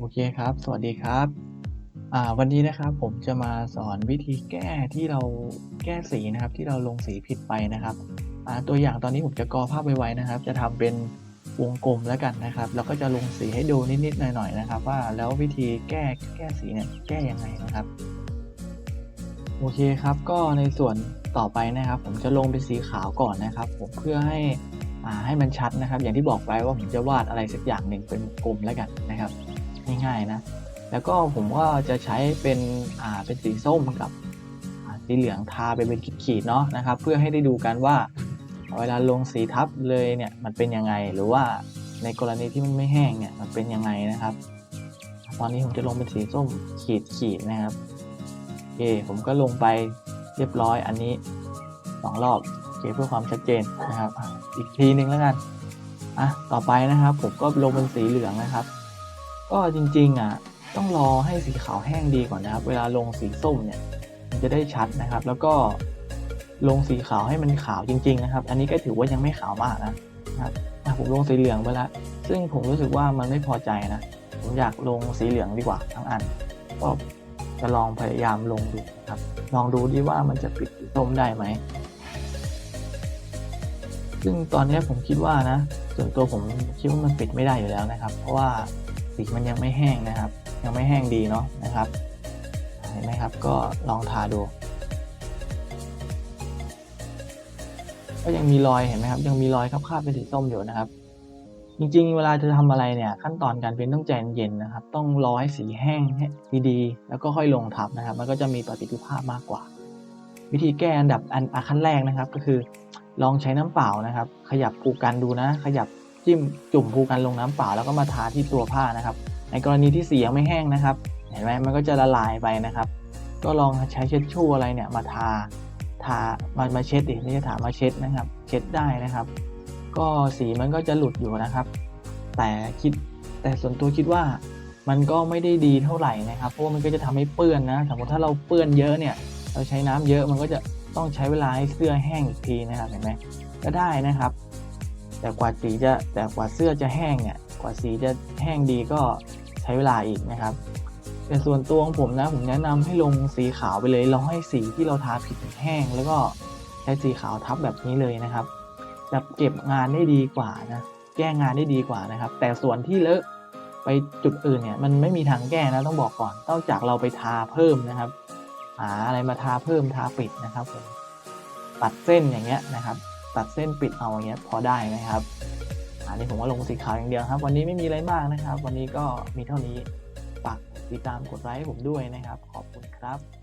โอเคครับ สวัสดีครับอ่าวันนี้นะครับผมจะมาสอนวิธีแก้ที่เราแก้สีนะครับที่เราลงสีผิดไปนะครับอ่าตัวอย่างตอนนี้ผมจะกอภาพไวๆนะครับ จะทำเป็นวงกลมแล้วกันนะครับ แล้วก็จะลงสีให้ดูนิดๆหน่อยๆนะครับ ว่าแล้ววิธีแก้แก้สีเนี่ยแก้ยังไงนะครับ โอเคครับ ก็ในส่วนต่อไปนะครับ ผมจะลงเป็นสีขาวก่อนนะครับ ผมเพื่อให้อ่าให้มันชัดนะครับ อย่างที่บอกไปว่าผมจะวาดอะไรสักอย่างหนึ่งเป็นกลมแล้วกันนะครับ ง่ายๆนะ แล้วก็ผมก็จะใช้เป็นอ่าเป็นสีส้มกับสีเหลืองทาไปเป็นขีดๆเนาะนะครับ เพื่อให้ได้ดูกันว่า เวลาลงสีทับเลยเนี่ยมันเป็นยังไงหรือว่าในกรณีที่มันไม่แห้งเนี่ยมันเป็นยังไงนะครับ ตอนนี้ผมจะลงเป็นสีส้มขีดขีดๆนะครับโอเคผมก็ลงไปเรียบร้อยอันนี้สองรอบโอเคเพื่อความชัดเจนนะครับ อีกทีหนึ่งแล้วกันอะต่อไปนะครับ ผมก็ลงเป็นสีเหลืองนะครับ ก็จริงๆอะต้องรอให้สีขาวแห้งดีก่อนนะครับ เวลาลงสีส้มเนี่ยมันจะได้ชัดนะครับ แล้วก็ลงสีขาวให้มันขาวจริง ๆ นะครับ อันนี้ก็ถือว่ายังไม่ขาวมากนะนะครับผมลงสีเหลืองไปล้วซึ่งผมรู้สึกว่ามันไม่พอใจนะผมอยากลงสีเหลืองดีกว่าทั้งอันก็จะลองพยายามลงดูครับ ลองดูดีว่ามันจะปิดสีส้มได้ไหมซึ่งตอนนี้ผมคิดว่านะ ส่วนตัวผมคิดว่ามันปิดไม่ได้อยู่แล้วนะครับ เพราะว่า สีมันยังไม่แห้งนะครับ ยังไม่แห้งดีเนาะนะครับเห็นไหมครับก็ลองทาดู ก็ยังมีรอยเห็นไหมครับ ยังมีรอยคราบๆเป็นสีส้มอยู่นะครับ จริงๆ เวลาจะทำอะไรเนี่ย ขั้นตอนการเป็นต้องใจเย็นนะครับ ต้องรอให้สีแห้งให้ดีๆแล้วก็ค่อยลงทับนะครับ มันก็จะมีประสิทธิภาพมากกว่า วิธีแก้อันดับอันขั้นแรกนะครับ ก็คือ ลองใช้น้ำเปล่านะครับ ขยับภูกันดูนะ ขยับ จิ้มจุ่มภูกันลงน้ำเปล่าแล้วก็มาทาที่ตัวผ้านะครับ ในกรณีที่สียังไม่แห้งนะครับ เห็นไหมมันก็จะละลายไปนะครับ ก็ลองใช้เช็ดชู่อะไรเนี่ยมาทาทามามาเช็ดดิไม่ใช่ถามมาเช็ดนะครับ เช็ดได้นะครับ ก็สีมันก็จะหลุดอยู่นะครับ แต่คิดแต่ส่วนตัวคิดว่ามันก็ไม่ได้ดีเท่าไหร่นะครับเพราะมันก็จะทำให้เปื้อนนะสมมติถ้าเราเปื้อนเยอะเนี่ย เราใช้น้ำเยอะมันก็จะต้องใช้เวลาให้เสื้อแห้งอีกทีนะครับเห็นไหมก็ได้นะครับ แต่กว่าสีจะแต่กว่าเสื้อจะแห้งเนี่ยกว่าสีจะแห้งดีก็ใช้เวลาอีกนะครับแต่ส่วนตัวของผมนะผมแนะนำให้ลงสีขาวไปเลยรอให้สีที่เราทาผิดแห้ง แล้วก็ใช้สีขาวทับแบบนี้เลยนะครับจะเก็บงานได้ดีกว่านะแก้งานได้ดีกว่านะครับ แต่ส่วนที่เลอะไปจุดอื่นเนี่ยมันไม่มีทางแก้นะต้องบอกก่อนนอกจากเราไปทาเพิ่มนะครับ หาอะไรมาทาเพิ่มทาปิดนะครับผมตัดเส้นอย่างเงี้ยนะครับ ตัดเส้นปิดเอาอย่างเงี้ยพอได้นะครับอันนี้ผมว่าลงสีขาวอย่างเดียวครับ วันนี้ไม่มีอะไรมากนะครับ วันนี้ก็มีเท่านี้ฝากติดตามกดไลค์ให้ผมด้วยนะครับ ขอบคุณครับ